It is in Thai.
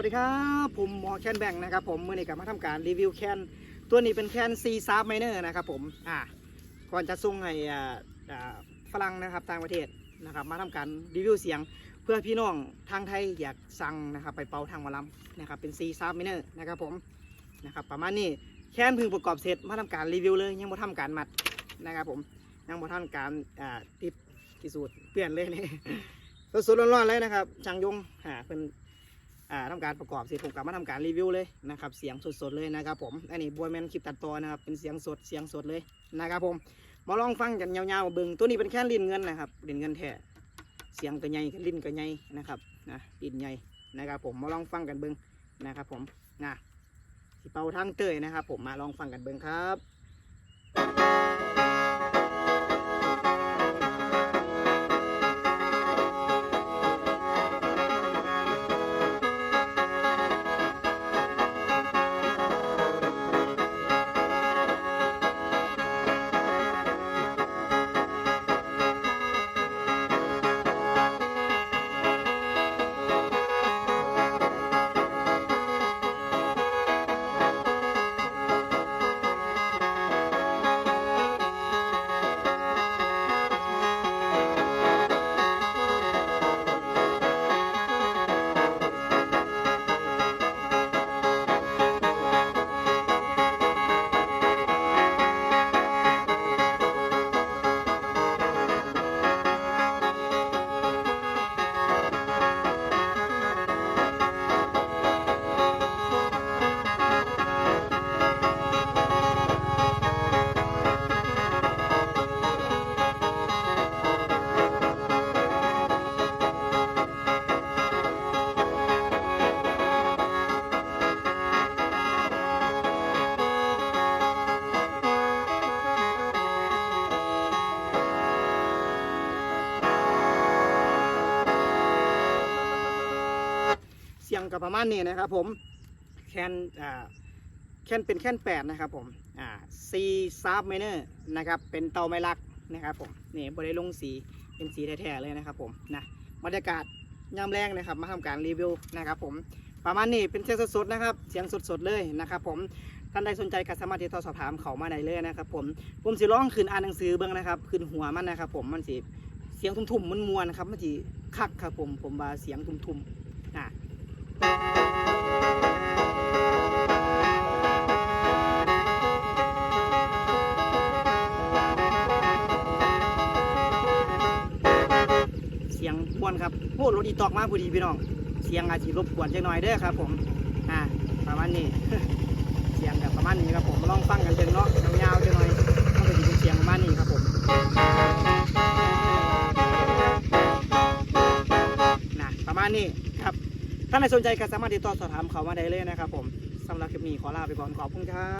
วัสดีครับ ผมหมอแคนแบงค์นะครับผมเมื่อนี้กลับมาทำการรีวิวแคนตัวนี้เป็นแคนซีซาร์ไมเนอร์นะครับผมอ่าก่อนจะส่งให้ฝรั่งนะครับต่างประเทศนะครับมาทำการรีวิวเสียง เพื่อพี่น้องทางไทยอยากสั่งนะครับไปเป่าทางหมอลำนะครับเป็นซีซาร์ไมเนอร์นะครับผมนะครับประมาณนี้แคนพึงประกอบเสร็จมาทำการรีวิวเลยยังไม่ทำการมัดนะครับผมยังไม่ทำการอ่าติดกีสูตรเปลี่ยนเลยนี่สดๆร้อนๆเลยนะครับช่างยงอ่าเป็น อ่าทำการประกอบเสร็จผมกลับมาทำการรีวิวเลยนะครับเสียงสดๆเลยนะครับผมอันนี้บัวแมนคลิปตัดต่อนะครับเป็นเสียงสดเสียงสดเลยนะครับผมมาลองฟังกันยาวๆเบิ่งตัวนี้เป็นแค่ลิ้นเงินนะครับลิ้นเงินแท้เสียงก็ใหญ่ลิ้นก็ใหญ่นะครับนะลิ้นใหญ่นะครับผมมาลองฟังกันเบิ่งนะครับผมนะสิเป่าทางเตยนะครับ ผมมาลองฟังกันเบิ่งครับ ยงกับประมาณนี้นะครับผมแคนอ่าแคนเป็นแคนแปดนะครับผมอ่าซีซาร์ไมเนอร์นะครับเป็นเตาไม้ลักนะครับผมนี่บริลงสีเป็นสีแท้ๆเลยนะครับผมนะบรรยากาศยามแรงนะครับมาทำการรีวิวนะครับผมประมาณนี้เป็นเสียงสดๆนะครับเสียงสดๆเลยนะครับผมท่านใดสนใจก็สามารถติดต่อสอบถามเขามาได้เลยนะครับผมผมสิร้องขึ้นอ่านหนังสือเบิ้งนะครับขึ้นหัวมันนะครับผมมันสิเสียงทุ่มๆมันมวนครับมันสิคักครับผมผมว่าเสียงทุ่มๆ มวนครับโอ้รถอีตอกมาพอดีพี่น้อง เสียงอาจจะรบกวนจักหน่อยเด้อครับ ผม อ่า ประมาณนี้ เสียงกับประมาณนี้ครับผมลองฟังกันเชิงเนาะยาวๆจักหน่อยมันก็จะเป็นเสียงประมาณนี้ครับผมนะประมาณนี้ครับ ถ้าใครสนใจก็สามารถติดต่อสอบถามเขามาได้เลยนะครับผมสำหรับคลิปนี้ขอลาไปก่อนขอบคุณครับ